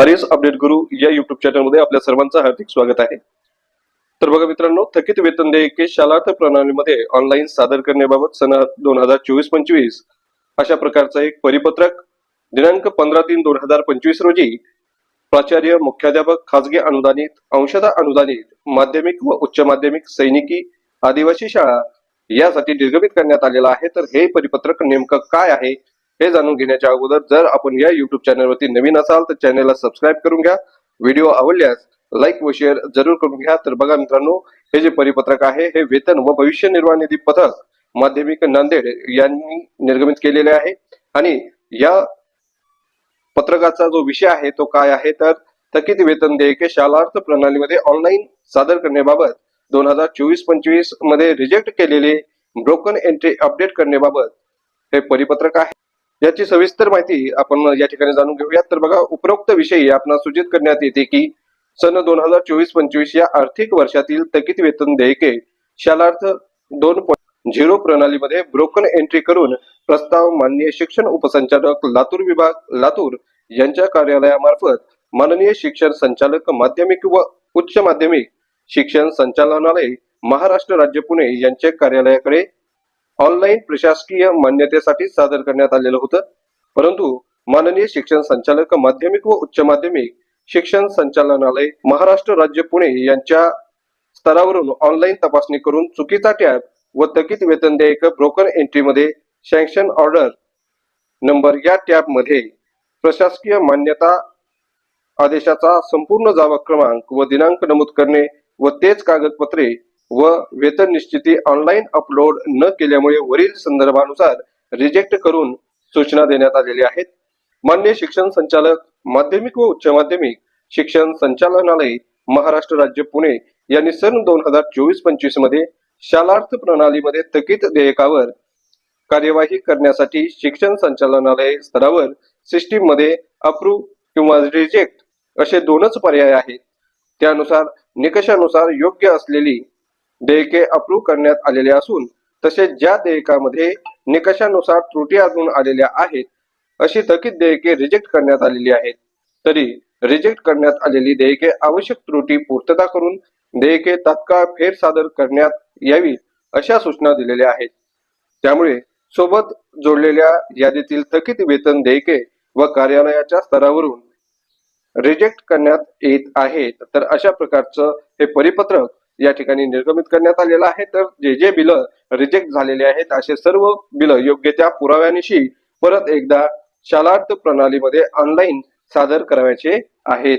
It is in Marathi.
आर्यस अपडेट गुरु या युट्यूब चॅनलमध्ये आपल्या सर्वांचं हार्दिक स्वागत आहे. तर बघा मित्रांनो थकीत वेतन देयके शालार्थ प्रणालीमध्ये ऑनलाईन सादर करण्याबाबत सन दोन हजार चोवीस पंचवीस अशा प्रकारचं एक परिपत्रक दिनांक पंधरा तीन दोन हजार पंचवीस रोजी प्राचार्य मुख्याध्यापक खाजगी अनुदानित अंशतः अनुदानित माध्यमिक व उच्च माध्यमिक सैनिकी आदिवासी शाळा यासाठी निर्गमित करण्यात आलेला आहे. तर हे परिपत्रक नेमकं काय आहे? हे जाणून घेण्याच्या अगोदर जर आपण या युट्यूब चॅनलवरती नवीन असाल तर चॅनलला सबस्क्राईब करून घ्या. व्हिडिओ आवडल्यास लाईक व शेअर जरूर करून घ्या. तर बघा मित्रांनो हे जे परिपत्रक आहे हे वेतन व भविष्य निर्वाह निधी पथक माध्यमिक नांदेड यांनी निर्गमित केलेले आहे. आणि या पत्रकाचा जो विषय आहे तो काय आहे? तर थकीत वेतन देयके शालार्थ प्रणालीमध्ये ऑनलाईन सादर करण्याबाबत दोन हजार चोवीस पंचवीसमध्ये रिजेक्ट केलेले ब्रोकन एंट्री अपडेट करण्याबाबत हे परिपत्रक आहे. याची सविस्तर माहिती आपण या ठिकाणी जाणून घेऊयात. तर बघा उपरोक्त विषयी आपण सूचित करण्यात येते की सन दोन हजार चोवीस पंचवीस या आर्थिक वर्षातील थकीत वेतन देयके शालार्थ दोन पॉईंट झिरो प्रणालीमध्ये ब्रोकन एंट्री करून प्रस्ताव माननीय शिक्षण उपसंचालक लातूर विभाग लातूर यांच्या कार्यालयामार्फत माननीय शिक्षण संचालक माध्यमिक व उच्च माध्यमिक शिक्षण संचालनालय महाराष्ट्र राज्य पुणे यांच्या कार्यालयाकडे ऑनलाईन प्रशासकीय मान्यतेसाठी सादर करण्यात आलेलं होतं. परंतु माननीय शिक्षण संचालक माध्यमिक व उच्च माध्यमिक शिक्षण संचालनालय महाराष्ट्र राज्य पुणे यांच्या स्तरावरून ऑनलाईन तपासणी करून चुकीचा टॅब व थकीत वेतन देयक ब्रोकर एंट्रीमध्ये सँक्शन ऑर्डर नंबर या टॅबमध्ये प्रशासकीय मान्यता आदेशाचा संपूर्ण जावा क्रमांक व दिनांक नमूद करणे व तेच कागदपत्रे व वेतन निश्चिती ऑनलाईन अपलोड न केल्यामुळे वरील संदर्भानुसार रिजेक्ट करून सूचना देण्यात आलेल्या आहेत. मान्य शिक्षण संचालक माध्यमिक व उच्च माध्यमिक शिक्षण संचालनालय महाराष्ट्र राज्य पुणे यांनी सन दोन हजार चोवीस पंचवीसमध्ये शालार्थ प्रणालीमध्ये थकीत देयकावर कार्यवाही करण्यासाठी शिक्षण संचालनालय स्तरावर सिस्टीममध्ये अप्रूव्ह किंवा रिजेक्ट असे दोनच पर्याय आहेत. त्यानुसार निकषानुसार योग्य असलेली देयके अप्रूव्ह करण्यात आलेले असून तसेच ज्या देयकामध्ये निकषानुसार त्रुटी आढळून आलेल्या आहेत अशी थकीत देयके रिजेक्ट करण्यात आलेली आहेत. तरी रिजेक्ट करण्यात आलेली देयके आवश्यक त्रुटी पूर्तता करून देयके तात्काळ फेर सादर करण्यात यावी अशा सूचना दिलेल्या आहेत. त्यामुळे सोबत जोडलेल्या यादीतील थकीत वेतन देयके व कार्यालयाच्या स्तरावरून रिजेक्ट करण्यात येत आहेत. तर अशा प्रकारचं हे परिपत्रक या ठिकाणी निर्गमित करण्यात आलेलं आहे. तर जे जे बिल रिजेक्ट झालेले आहेत असे सर्व बिल योग्य त्या पुराव्यानिशी परत एकदा शालार्थ प्रणालीमध्ये ऑनलाईन सादर करायचे आहेत.